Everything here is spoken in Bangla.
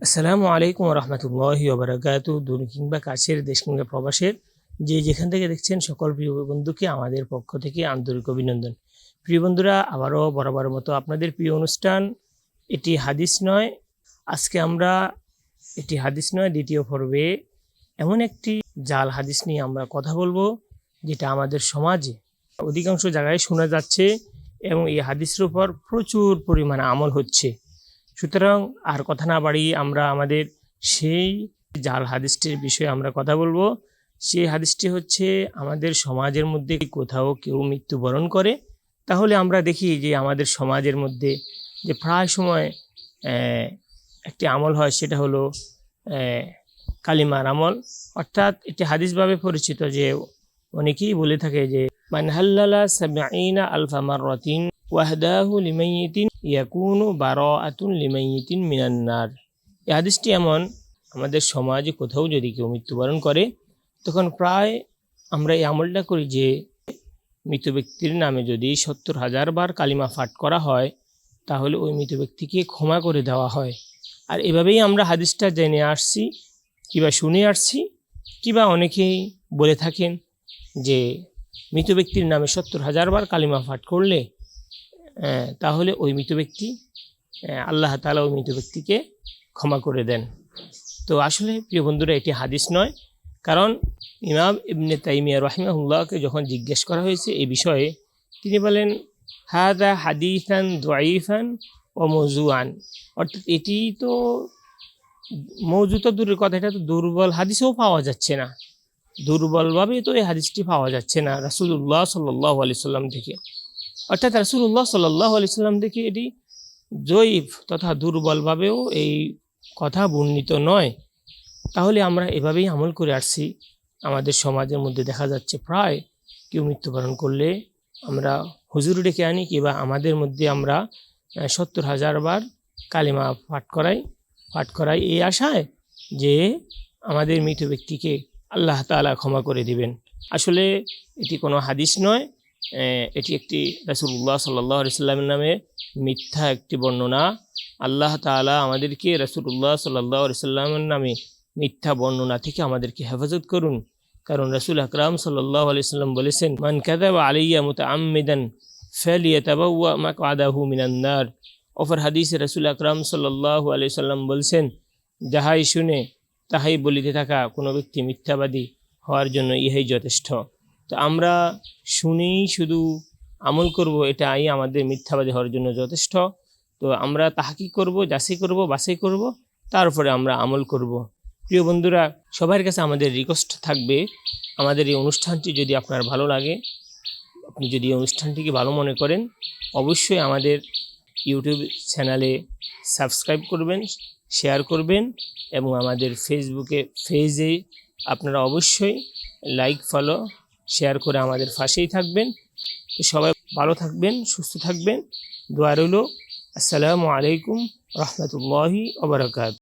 আসসালামু আলাইকুম রহমতুল্লাহি ওবরাকাত দূর কিংবা কাছের দেশ কিংবা প্রবাসের যে যেখান থেকে দেখছেন সকল প্রিয় বন্ধুকে আমাদের পক্ষ থেকে আন্তরিক অভিনন্দন। প্রিয় বন্ধুরা, আবারও বরাবর মতো আপনাদের প্রিয় অনুষ্ঠান, এটি হাদিস নয়। আজকে আমরা এটি হাদিস নয়, দ্বিতীয় পর্বে এমন একটি জাল হাদিস নিয়ে আমরা কথা বলব, যেটা আমাদের সমাজে অধিকাংশ জায়গায় শোনা যাচ্ছে এবং এই হাদিসের উপর প্রচুর পরিমাণে আমল হচ্ছে। সুতরাং আর কথা না বাড়িয়ে আমরা আমাদের সেই জাল হাদিসটির বিষয়ে আমরা কথা বলব। সেই হাদিসটি হচ্ছে, আমাদের সমাজের মধ্যে কোথাও কেউ মৃত্যুবরণ করে? তাহলে আমরা দেখি যে আমাদের সমাজের মধ্যে যে প্রায় সময় একটি আমল হয়, সেটা হলো কালিমার আমল। অর্থাৎ এটি হাদিসভাবে পরিচিত যে অনেকেই বলে থাকে যে মানহাল্লালা সাবাইনা আলফামার মাররাতিন। ওয়াহদাহু লিমাইয়িতিন ইয়াকুনু বারাআতুন লিমাইয়িতিন মিনান্নার এই হাদিসটি এমন, আমাদের সমাজে কোথাও যদি কেউ মৃত্যুবরণ করে, তখন প্রায় আমরা এই আমলটা করি যে, মৃত ব্যক্তির নামে যদি সত্তর হাজার বার কালিমা পাঠ করা হয়, তাহলে ওই মৃত ব্যক্তিকে ক্ষমা করে দেওয়া হয়। আর এভাবেই আমরা হাদিসটা জেনে আসছি, কিবা শুনে আসছি, কিবা অনেকেই বলে থাকেন যে, মৃত ব্যক্তির নামে সত্তর হাজার বার কালিমা পাঠ করলে তাহলে ওই মৃত ব্যক্তি আল্লাহ তালা ওই মৃত ব্যক্তিকে ক্ষমা করে দেন। তো আসলে প্রিয় বন্ধুরা, এটি হাদিস নয়, কারণ ইমাম ইবনে তাইমিয়া রহিমাহুল্লাহকে যখন জিজ্ঞেস করা হয়েছে এই বিষয়ে, তিনি বলেন, হাদা হাদিসান দোয়াইফান ও মজুয়ান অর্থাৎ এটি তো মৌজু তো দূরের কথা, এটা তো দুর্বল হাদিসেও পাওয়া যাচ্ছে না। দুর্বলভাবে তো এই হাদিসটি পাওয়া যাচ্ছে না রাসুল্লাহ সাল্লাহ আলি সাল্লাম থেকে। অর্থাৎ রাসুল্লাহ সাল্লাহ আলি সাল্লাম এটি জয়ীফ তথা দুর্বলভাবেও এই কথা বর্ণিত নয়। তাহলে আমরা এভাবেই আমল করে আসছি। আমাদের সমাজের মধ্যে দেখা যাচ্ছে প্রায় কেউ মৃত্যুবরণ করলে আমরা হুজুর ডেকে আনি কিংবা আমাদের মধ্যে আমরা সত্তর হাজার বার কালিমা পাঠ করাই পাঠ করাই এই আশায় যে আমাদের মৃত ব্যক্তিকে আল্লাহ তাআলা ক্ষমা করে দিবেন। আসলে এটি কোনো হাদিস নয় এটি একটি রাসুল্লাহ সাল্লাহ সাল্লামের নামে মিথ্যা একটি বর্ণনা। আল্লাহ তাআলা আমাদেরকে রাসুল্লাহ সাল্লাহ সাল্লামের নামে মিথ্যা বর্ণনা থেকে আমাদেরকে হেফাজত করুন। কারণ রাসুল আকরাম সাল্লাহ সাল্লাম বলেছেন, মান কাদাবা আলাইয়া মুতা আমিদান ফেলিয়া মাক আদাহু মিনান্নার অফার হাদিসে রাসুল আকরাম সাল্লাহ আলি বলছেন, যাহাই শুনে তাহাই বলিতে থাকা কোনো ব্যক্তি মিথ্যাবাদী হওয়ার জন্য ইহাই যথেষ্ট। তো আমরা শুনেই শুধু আমল করব, এটাই আমাদের মিথ্যাবাদী হওয়ার জন্য যথেষ্ট। তো আমরা তাহাকি করব, যাচাই করব, বাছাই করব তারপরে আমরা আমল করব। প্রিয় বন্ধুরা, সবার কাছে আমাদের রিকোয়েস্ট থাকবে, আমাদের এই অনুষ্ঠানটি যদি আপনার ভালো লাগে, আপনি যদি এই অনুষ্ঠানটিকে ভালো মনে করেন, অবশ্যই আমাদের ইউটিউব চ্যানেলে সাবস্ক্রাইব করবেন শেয়ার করবেন এবং আমাদের ফেসবুকে ফেজে আপনারা অবশ্যই লাইক ফলো শেয়ার করে আমাদের পাশেই থাকবেন। সবাই ভালো থাকবেন, সুস্থ থাকবেন। দোয়ারুল আসসালামু আলাইকুম রহমতুল্লাহি ওবরাকাত